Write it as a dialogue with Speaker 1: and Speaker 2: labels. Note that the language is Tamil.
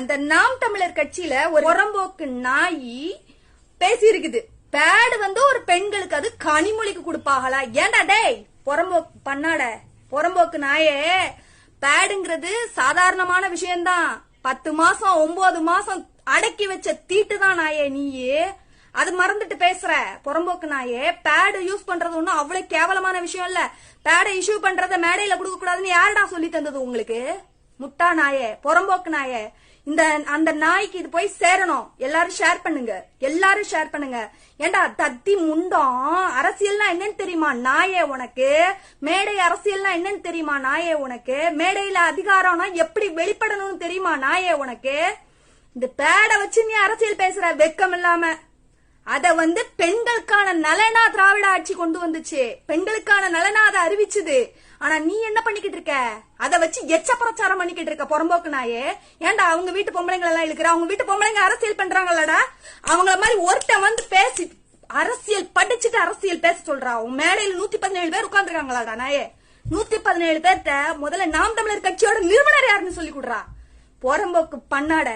Speaker 1: அந்த நாம் தமிழர் கட்சியில ஒரு புறம்போக்கு நாயி பேசி இருக்குது பேடு வந்து ஒரு பெண்களுக்கு அது கனிமொழிக்கு கொடுப்பாங்களா? ஏன்டா டேய் புறம்போக்கு பண்ணாட புறம்போக்கு நாயே பேடுங்கிறது சாதாரணமான விஷயம்தான். பத்து மாசம் ஒன்பது மாசம் அடக்கி வச்ச தீட்டு தான் நாயே நீயே. அது மறந்துட்டு பேசுற புறம்போக்கு நாயே. பேடு யூஸ் பண்றது ஒண்ணும் அவ்வளவு கேவலமான விஷயம் இல்ல. பேடை இஷ்யூ பண்றத மேடையில கொடுக்க கூடாதுன்னு யாருடா சொல்லி தந்தது உங்களுக்கு? முட்டா நாயே புறம்போக்கு நாயே. இந்த அந்த நாய்க்கு இது போய் சேரணும். எல்லாரும் ஷேர் பண்ணுங்க. எல்லாரும் ஷேர் பண்ணுங்க. ஏண்டா தத்தி முண்டம் அரசியல்னா என்னன்னு தெரியுமா? நாயே உனக்கு. மேடை அரசியல்னா என்னன்னு தெரியுமா? நாயே உனக்கு. மேடையில அதிகாரம்னா எப்படி வெளிப்படணும்னு தெரியுமா? நாயே உனக்கு. இந்த பேடை வச்சு நீ அரசியல் பேசுற வெக்கம் இல்லாம. அத வந்து பெண்களுக்கான நலனா திராவிட ஆட்சி கொண்டு வந்துச்சு. பெண்களுக்கான நலனா அதை அறிவிச்சது. ஆனா நீ என்ன பண்ணிக்கிட்டு இருக்க? அத வச்சு எச்ச பிரச்சாரம் பண்ணிக்கிட்டு இருக்க புறம்போக்கு நாயே. ஏன்டா அவங்க வீட்டு பொம்பளைங்களை எல்லாம் இழுக்கிற? அவங்க வீட்டு பொம்பளைங்க அரசியல் பண்றாங்கல்லடா. அவங்கள மாதிரி ஒருத்தன் வந்து பேசி அரசியல் படிச்சுட்டு அரசியல் பேச சொல்றா. உன் மேடையில நூத்தி பதினேழு பேர் உட்கார்ந்துருக்காங்களாடா நாயே. நூத்தி பதினேழு பேர்த்த முதல்ல நாம் தமிழர் கட்சியோட நிறுவனர் யாருன்னு சொல்லி கொடுறா. பொறம்போக்கு பண்ணாட.